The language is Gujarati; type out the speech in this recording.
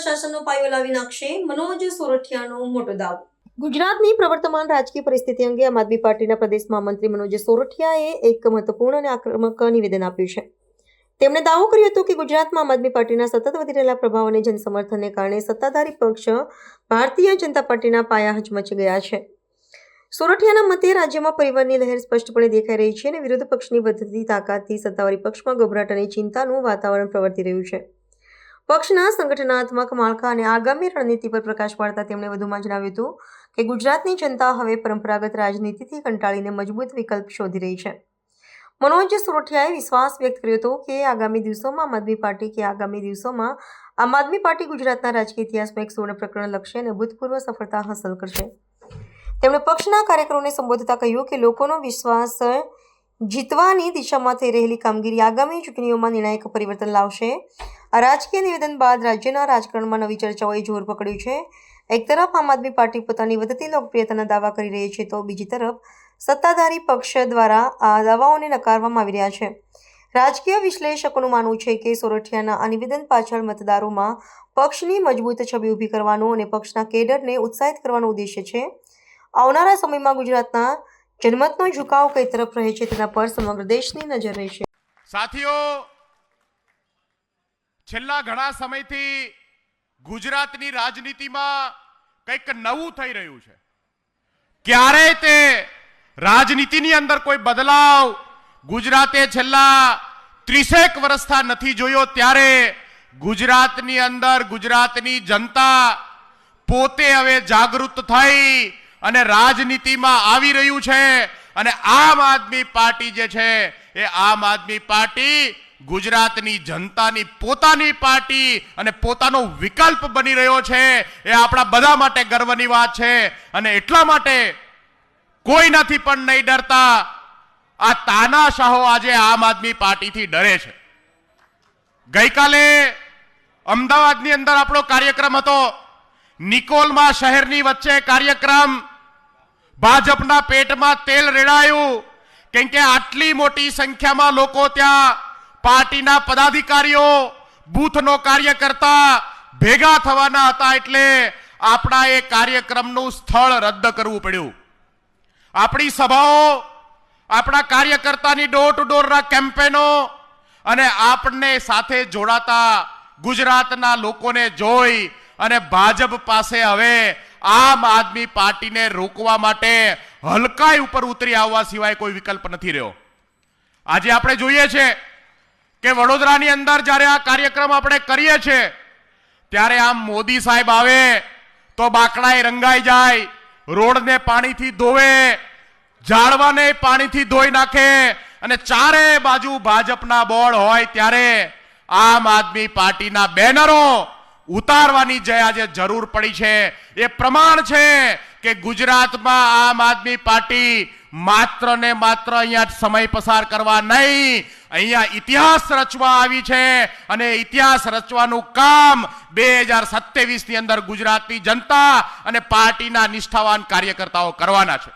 શાસનનો પાયો લાવી નાખશે. મનોજ સોરઠિયાનો મોટો દાવો. ગુજરાતની પ્રવર્તમાન રાજકીય પરિસ્થિતિ અંગે આમ આદમી પાર્ટીના પ્રદેશ મહામંત્રી મનોજ સોરઠિયાએ એક મહત્વપૂર્ણ અને આક્રમક નિવેદન આપ્યું છે. તેમણે દાવો કર્યો હતો કે ગુજરાતમાં આમ આદમી પાર્ટીના સતત વધી રહેલા પ્રભાવ અને જનસમર્થનને કારણે સત્તાધારી પક્ષ ભારતીય જનતા પાર્ટીના પાયા હચમચી ગયા છે. સોરઠિયાના મતે રાજ્યમાં પરિવારની લહેર સ્પષ્ટપણે દેખાઈ રહી છે અને વિરોધ પક્ષની વધતી તાકાતથી સત્તાવારી પક્ષમાં ગભરાટ અને ચિંતાનું વાતાવરણ પ્રવર્તી રહ્યું છે. પક્ષના સંગઠનાત્મક માળખા અને આગામી રણનીતિ પર પ્રકાશ પાડતા તેમણે વધુમાં જણાવ્યું હતું કે ગુજરાતની જનતા હવે પરંપરાગત રાજનીતિથી કંટાળીને મજબૂત વિકલ્પ શોધી રહી છે. મનોજ સુરઠિયાએ વિશ્વાસ વ્યક્ત કર્યો હતો કે આગામી દિવસોમાં આમ આદમી પાર્ટી કે આગામી દિવસોમાં આમ આદમી પાર્ટી ગુજરાતના રાજકીય ઇતિહાસમાં એક સુવર્ણ પ્રકરણ લખશે અને ભૂતપૂર્વ સફળતા હાંસલ કરશે. તેમણે પક્ષના કાર્યકરોને સંબોધતા કહ્યું કે લોકોનો વિશ્વાસ જીતવાની દિશામાં થઈ રહેલી કામગીરી આગામી ચૂંટણીઓમાં નિર્ણાયક પરિવર્તન લાવશે. આ રાજકીય નિવેદન બાદ રાજ્યના રાજકારણમાં નવી ચર્ચાઓએ જોર પકડ્યું છે. એક તરફ આમ આદમી પાર્ટી પોતાની વધતી લોકપ્રિયતાના દાવા કરી રહી છે, તો બીજી તરફ સત્તાધારી પક્ષ દ્વારા આ દાવાઓને નકારવામાં આવી રહ્યા છે. રાજકીય વિશ્લેષકોનું માનવું છે કે સોરઠિયાના આ નિવેદન પાછળ મતદારોમાં પક્ષની મજબૂત છબી ઊભી કરવાનો અને પક્ષના કેડરને ઉત્સાહિત કરવાનો ઉદ્દેશ્ય છે. આવનારા સમયમાં ગુજરાતના જનમતનો ઝુકાવ કઈ તરફ રહે છે તેના પર સમગ્ર દેશની નજર રહેશે. સાથીઓ છેલ્લા ઘણા સમયથી ગુજરાતની રાજનીતિમાં કંઈક નવું થઈ રહ્યું છે. ક્યારેય તે રાજનીતિની અંદર કોઈ બદલાવ ગુજરાતે છેલ્લા ત્રીસેક વર્ષથી નથી જોયો, ત્યારે ગુજરાતની અંદર ગુજરાતની જનતા પોતે હવે જાગૃત થઈ અને રાજનીતિમાં આવી રહ્યું છે અને આમ આદમી પાર્ટી જે છે એ આમ આદમી પાર્ટી ગુજરાતની જનતાની પોતાની પાર્ટી અને પોતાનો વિકલ્પ બની રહ્યો છે. એ આપણા બધા માટે ગર્વની વાત છે અને એટલા માટે કોઈનાથી પણ નહીં ડરતા. આ તાનાશાહો આજે આમ આદમી પાર્ટીથી ડરે છે. ગઈકાલે અમદાવાદની અંદર આપણો કાર્યક્રમ હતો. નિકોલમાં શહેરની વચ્ચે કાર્યક્રમ. ભાજપના પેટમાં તેલ રેડાયું. કેમ કે આટલી મોટી સંખ્યામાં લોકો ત્યાં પાર્ટીના પદાધિકારીઓ બૂથનો કાર્યકર્તા ભેગા થવાના હતા એટલે આપણા એ કાર્યક્રમનું સ્થળ રદ કરવું પડ્યું. આપણી સભાઓ, આપણા કાર્યકર્તાની ડોર ટુ ડોરના કેમ્પેનો અને આપણને સાથે જોડાતા ગુજરાતના લોકોને જોઈ અને ભાજપ પાસે હવે આમ આદમી પાર્ટીને રોકવા માટે હલકાઈ ઉપર ઉતરી આવવા સિવાય કોઈ વિકલ્પ નથી રહ્યો. આજે આપણે જોઈએ છે કે વડોદરાની અંદર જ્યારે આ કાર્યક્રમ આપણે કરીએ છીએ, ત્યારે આમ મોદી સાહેબ આવે તો બાકડાએ રંગાઈ જાય, રોડને પાણીથી ધોવે, ઝાડવાને પાણીથી ધોઈ નાખે અને ચારે બાજુ ભાજપના બોર્ડ હોય ત્યારે આમ આદમી પાર્ટીના બેનરો ઉતારવાની જે આજે જરૂર પડી છે, એ પ્રમાણ છે કે ગુજરાતમાં આમ આદમી પાર્ટી માત્ર ને માત્ર અહીંયા સમય પસાર કરવા નહીં, અહીંયા ઇતિહાસ રચવા આવી છે અને ઇતિહાસ રચવાનું કામ બે હજાર સત્યાવીસની અંદર ગુજરાતની જનતા અને પાર્ટીના નિષ્ઠાવાન કાર્યકર્તાઓ કરવાના છે.